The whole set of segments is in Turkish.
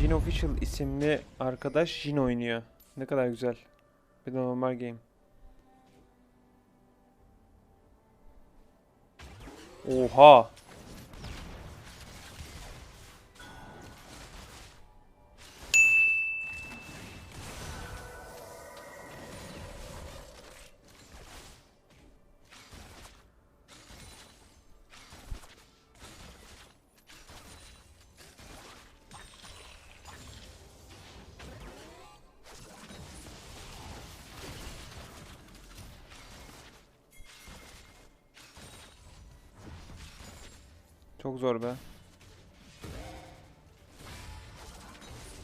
Jin Official isimli arkadaş Jin oynuyor. Ne kadar güzel. Bir de normal game. Oha. Çok zor be.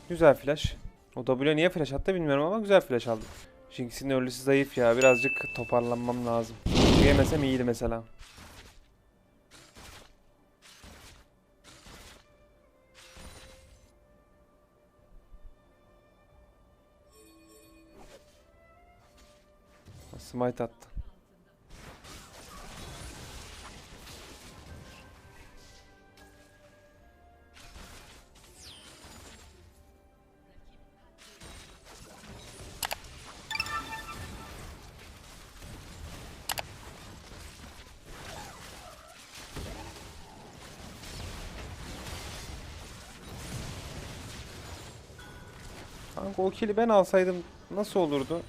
Güzel flash. O W niye flash attı bilmiyorum ama güzel flash aldı. Jinx'in ölüsü zayıf ya. Birazcık toparlanmam lazım. Yemesem iyiydi mesela. Smite attı. Kanka o kill'i ben alsaydım nasıl olurdu?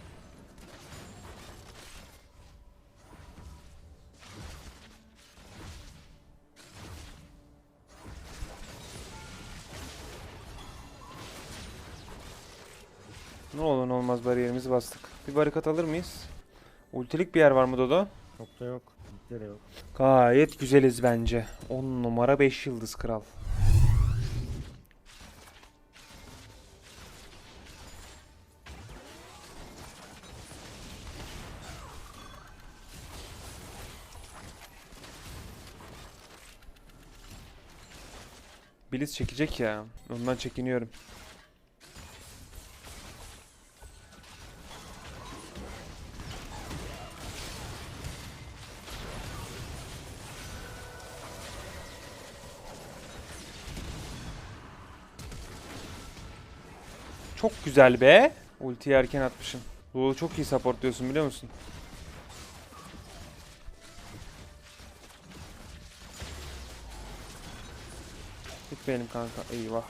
Ne olur ne olmaz bariyerimizi bastık. Bir barikat alır mıyız? Ultilik bir yer var mı Dodo? Nokta yok. Bitti de yok. Gayet güzeliz bence. 10 numara 5 yıldız kral. Blitz çekecek ya. Ondan çekiniyorum. Çok güzel be. Ultiyi erken atmışım. Bu çok iyi support diyorsun biliyor musun? Gitmeyelim kanka. Eyvah.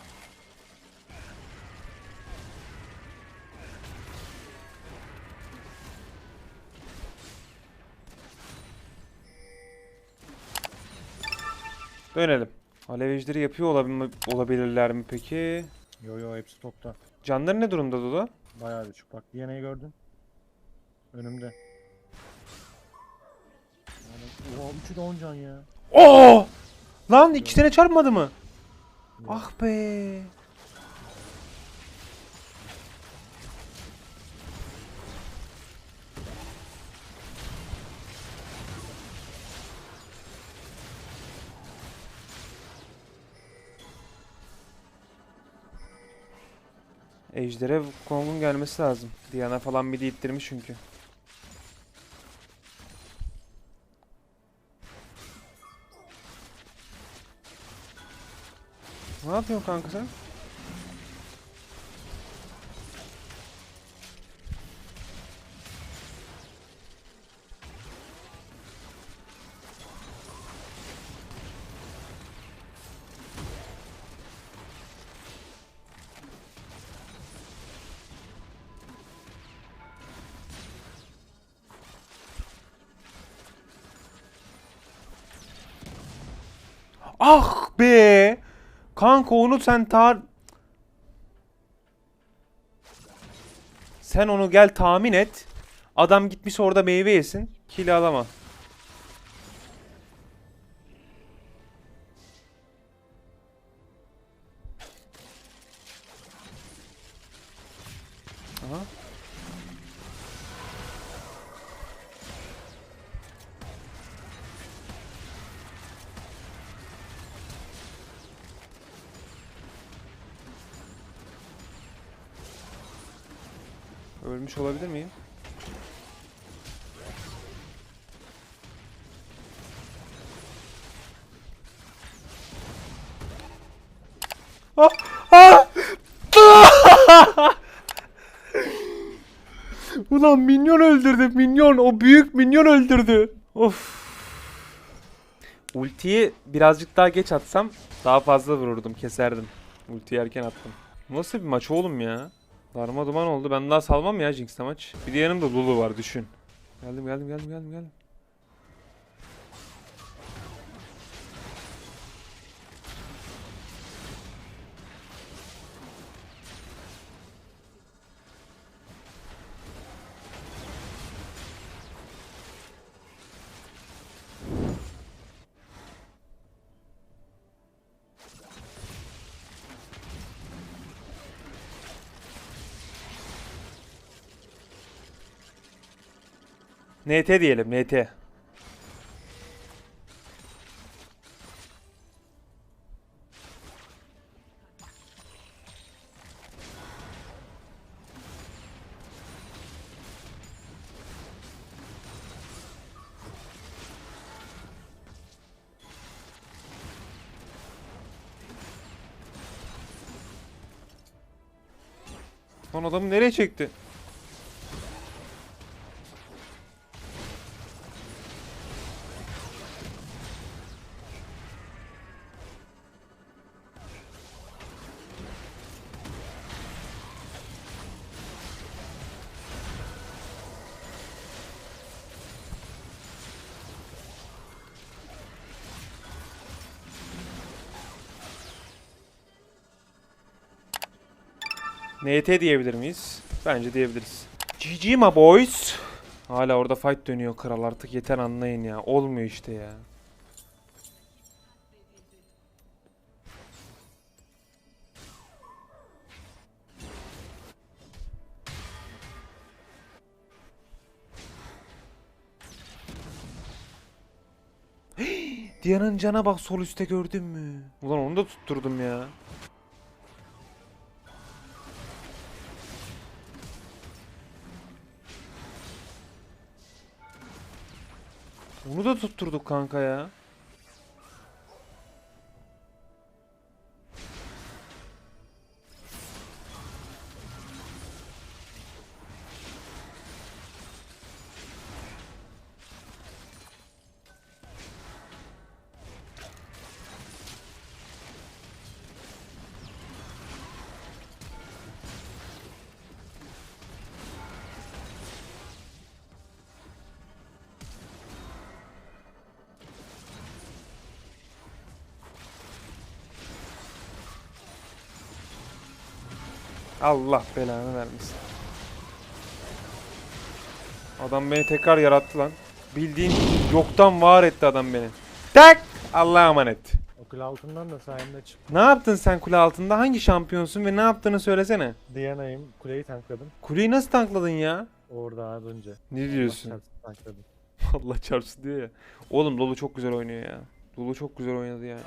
Dönelim. Alev ejderi yapıyor olabil olabilirler mi peki? Yo yo hepsi topta. Canları ne durumda Dodo? Bayağı düşük. Bak DNA'yı gördün. Önümde. Yani, oha üçü de 10 can ya. Oo! Lan ikisine çarpmadı mı? Ah be. Ejder'e Kong'un gelmesi lazım. Diana falan midi ittirmiş çünkü. Ne yapıyorsun kanka sen? Ah be! Kanka onu sen tar... Sen onu gel tahmin et. Adam gitmiş orada meyve yesin. Kill alama. Ölmüş olabilir miyim? Ah! Ah! Ulan minyon öldürdü minyon. O büyük minyon öldürdü. Of. Ultiyi birazcık daha geç atsam daha fazla vururdum keserdim. Ultiyi erken attım. Nasıl bir maç oğlum ya? Darma duman oldu. Ben daha salmam ya Jinx'te maç. Bir de yanımda Lulu var düşün. Geldim geldim geldim geldim geldim. NT diyelim NT. Lan adamı nereye çekti? NT diyebilir miyiz? Bence diyebiliriz. GG my boys. Hala orada fight dönüyor kral artık yeter anlayın ya. Olmuyor işte ya. Diyanın cana bak sol üstte gördün mü? Ulan onu da tutturdum ya. Onu da tutturduk kanka ya. Allah belanı vermesin. Adam beni tekrar yarattı lan. Bildiğin yoktan var etti adam beni. Tak! Allah'a emanet. O kule altından da sayemde çık. Ne yaptın sen kule altında? Hangi şampiyonsun ve ne yaptığını söylesene. Diana'yım. Kuleyi tankladım. Kuleyi nasıl tankladın ya? Orada az önce. Ne diyorsun? Allah çarpsın tankladım. Allah çarpsın diyor ya. Oğlum Lulu çok güzel oynuyor ya. Lulu çok güzel oynadı yani.